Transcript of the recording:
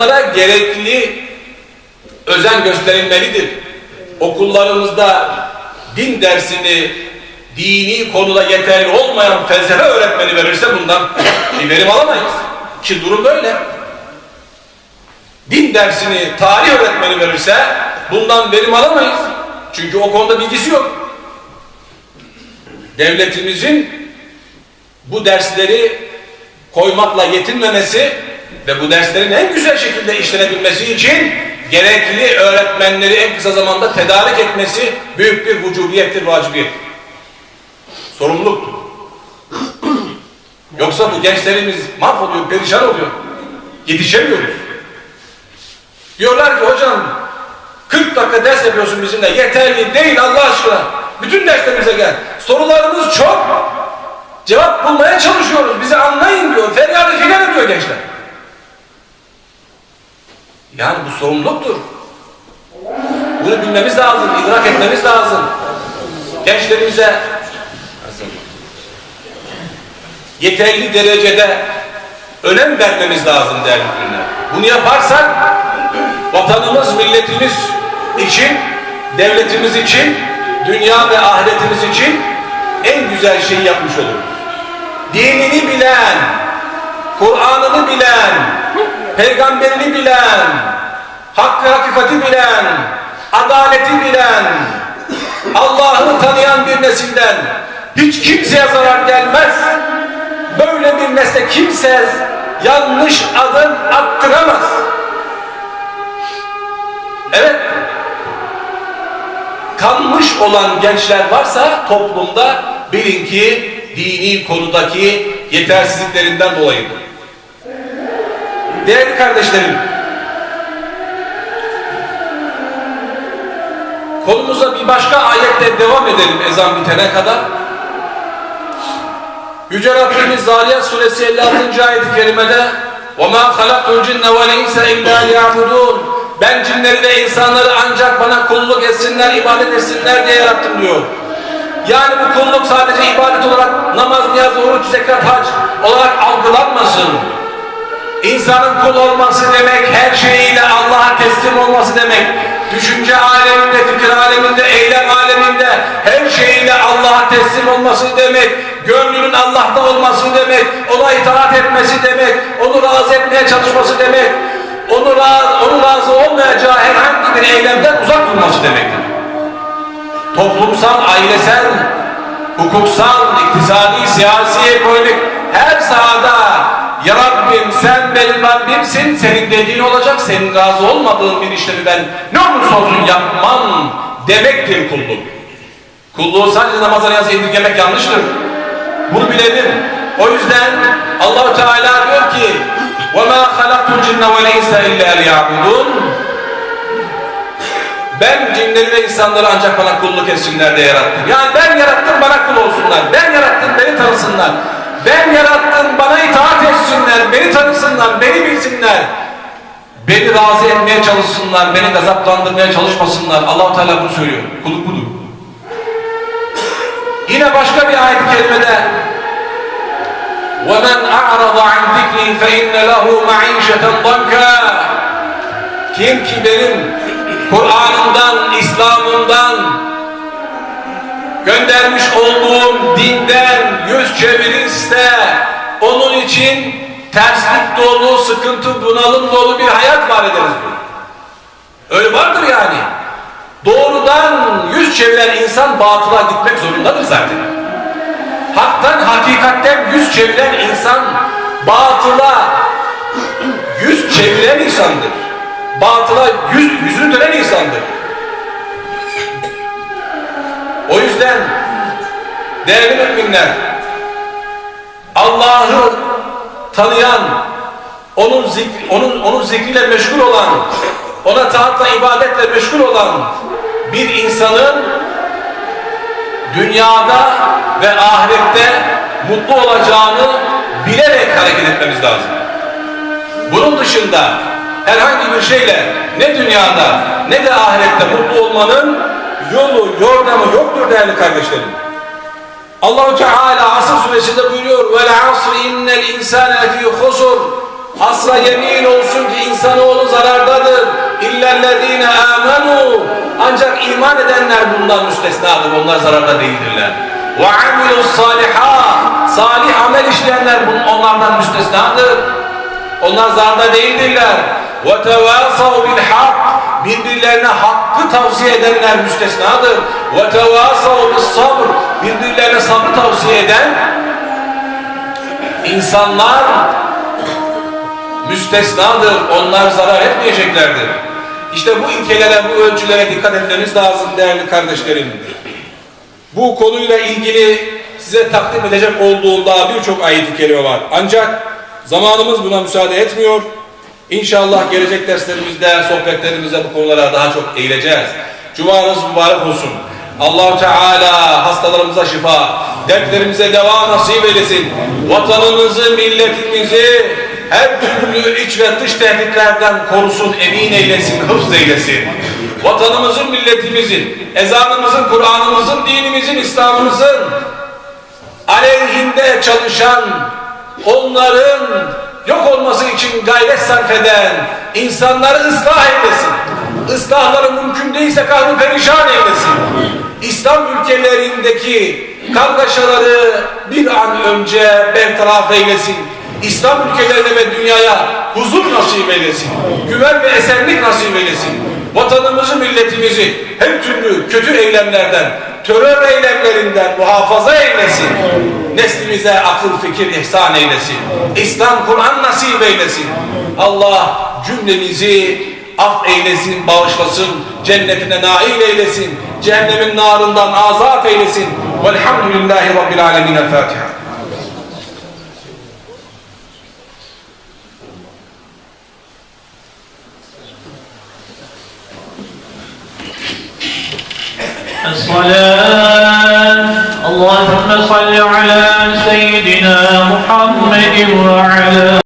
Bunlara gerekli özen gösterilmelidir. Okullarımızda din dersini dini konuda yeterli olmayan felsefe öğretmeni verirse bundan bir verim alamayız. Ki durum böyle. Din dersini tarih öğretmeni verirse bundan verim alamayız. Çünkü o konuda bilgisi yok. Devletimizin bu dersleri koymakla yetinmemesi ve bu derslerin en güzel şekilde işlenebilmesi için gerekli öğretmenleri en kısa zamanda tedarik etmesi büyük bir vücubiyettir, vacibiyet. Sorumluluktur. Yoksa bu gençlerimiz mahvoluyor, perişan oluyor. Yetişemiyoruz. Diyorlar ki hocam 40 dakika ders yapıyorsun bizimle yeterli değil Allah aşkına. Bütün derslerimize gel. Sorularımız çok. Cevap bulmaya çalışıyoruz. Bizi anlayın diyor. Feryadı figan ediyor gençler. Yani bu sorumluluktur. Bunu bilmemiz lazım, idrak etmemiz lazım. Gençlerimize yeterli derecede önem vermemiz lazım değerli günler. Bunu yaparsak vatanımız, milletimiz için, devletimiz için, dünya ve ahiretimiz için en güzel şeyi yapmış oluruz. Dinini bilen, Kur'an'ını bilen, peygamberini bilen, hakkı hakikati bilen, adaleti bilen, Allah'ını tanıyan bir nesilden hiç kimseye zarar gelmez. Böyle bir nesle kimse yanlış adım attıramaz. Evet, kanmış olan gençler varsa toplumda bilin ki dini konudaki yetersizliklerinden dolayıdır. Değerli kardeşlerim, konumuza bir başka ayetle devam edelim ezan bitene kadar. Yüce Rabbimiz Zariyat Suresi 56. ayet-i kerimede وَمَا خَلَقْتُ الْجِنَّ وَالْاِنْسَ اِلَّا لِيَعْبُدُونَ Ben cinleri ve insanları ancak bana kulluk etsinler, ibadet etsinler diye yarattım diyor. Yani bu kulluk sadece ibadet olarak namaz, niyaz, oruç, zekat, hac olarak algılanmasın. İnsanın kul olması demek, her şeyiyle Allah'a teslim olması demek. Düşünce aleminde, fikir aleminde, eylem aleminde her şeyiyle Allah'a teslim olması demek. Gönlünün Allah'ta olması demek. Ona itaat etmesi demek. Onu razı etmeye çalışması demek. Onu razı, onu razı olmayacağı herhangi bir eylemden uzak durması demektir. Toplumsal, ailesel, hukuksal, iktisadi, siyasi, ekonomik her ya Rabbim sen benim Rabbimsin, senin dediğin olacak, senin razı olmadığın bir işlemi ben ne olursa olsun yapmam demektir kulluk. Kulluğu sadece namaza niyaz indirgemek yanlıştır. Bunu bilelim. O yüzden Allahu Teala diyor ki وَمَا خَلَقْتُ الْجِنَّ وَالْاِنْسَ اِلَّا لِيَعْبُدُونَ Ben cinleri ve insanları ancak bana kulluk etsinler diye yarattım. Yani ben yarattım bana kul olsunlar. Ben yarattım beni tanısınlar. Ben yarattım bana itaat etsinler, beni tanısınlar, beni bilsinler. Beni razı etmeye çalışsınlar, beni gazaplandırmaya çalışmasınlar. allah Teala bunu söylüyor. Kulluk budur. Yine başka bir ayet-i kerimede وَمَنْ أَعْرَضَ عَنْ ذِكْرِي فَإِنَّ لَهُ مَعِيشَةً ضَنْكًا Kim ki benim Kur'an'ımdan, İslam'ımdan göndermiş olduğum dinden yüz çevirirse onun için terslik dolu, sıkıntı, bunalım dolu bir hayat var ederiz diyor. Öyle vardır yani. Doğrudan yüz çeviren insan batıla gitmek zorundadır zaten. Haktan, hakikatten yüz çeviren insan batıla yüz çeviren insandır. Batıla yüz, yüzünü dönen insandır. O yüzden değerli müminler Allah'ı tanıyan, onun zik onun onun zikriyle meşgul olan, ona taatla ibadetle meşgul olan bir insanın dünyada ve ahirette mutlu olacağını bilerek hareket etmemiz lazım. Bunun dışında herhangi bir şeyle ne dünyada ne de ahirette mutlu olmanın yolu, yordamı yoktur değerli kardeşlerim. Allahu Teala Asr suresinde buyuruyor: "Vel asr innel insane lefî husur." Asla yemin olsun ki insanoğlu zarardadır. İllellezine amenu. Ancak iman edenler bundan müstesnadır. Onlar zararda değildirler. Ve amilus salihat. Salih amel işleyenler onlardan müstesnadır. Onlar zararda değildirler. Ve tevasav bil hak. Birbirlerine hakkı tavsiye edenler müstesnadır. Ve tevasav sabr. Birbirlerine sabrı tavsiye eden insanlar müstesnadır. Onlar zarar etmeyeceklerdir. İşte bu ilkelere, bu ölçülere dikkat etmemiz lazım değerli kardeşlerim. Bu konuyla ilgili size takdim edecek olduğum daha birçok ayet-i kerime var. Ancak zamanımız buna müsaade etmiyor. İnşallah gelecek derslerimizde, sohbetlerimizde bu konulara daha çok eğileceğiz. Cumanız mübarek olsun. allah Teala hastalarımıza şifa, dertlerimize deva nasip eylesin. Vatanımızı, milletimizi her türlü iç ve dış tehditlerden korusun, emin eylesin, hıfz eylesin. Vatanımızın, milletimizin, ezanımızın, Kur'an'ımızın, dinimizin, İslam'ımızın aleyhinde çalışan, onların yok olması için gayret sarf eden insanları ıslah eylesin. Islahları mümkün değilse kahrı perişan eylesin. İslam ülkelerindeki kargaşaları bir an önce bertaraf eylesin. İslam ülkelerine ve dünyaya huzur nasip eylesin. Güven ve esenlik nasip eylesin. Vatanımızı, milletimizi her türlü kötü eylemlerden, terör eylemlerinden muhafaza eylesin. Neslimize akıl fikir ihsan eylesin. İslam Kur'an nasip eylesin. Allah cümlemizi af eylesin, bağışlasın, cennetine nail eylesin, cehennemin narından azat eylesin. Velhamdülillahi Rabbil alemin. El Fatiha. الصلاة. اللهم صل على سيدنا محمد وعلى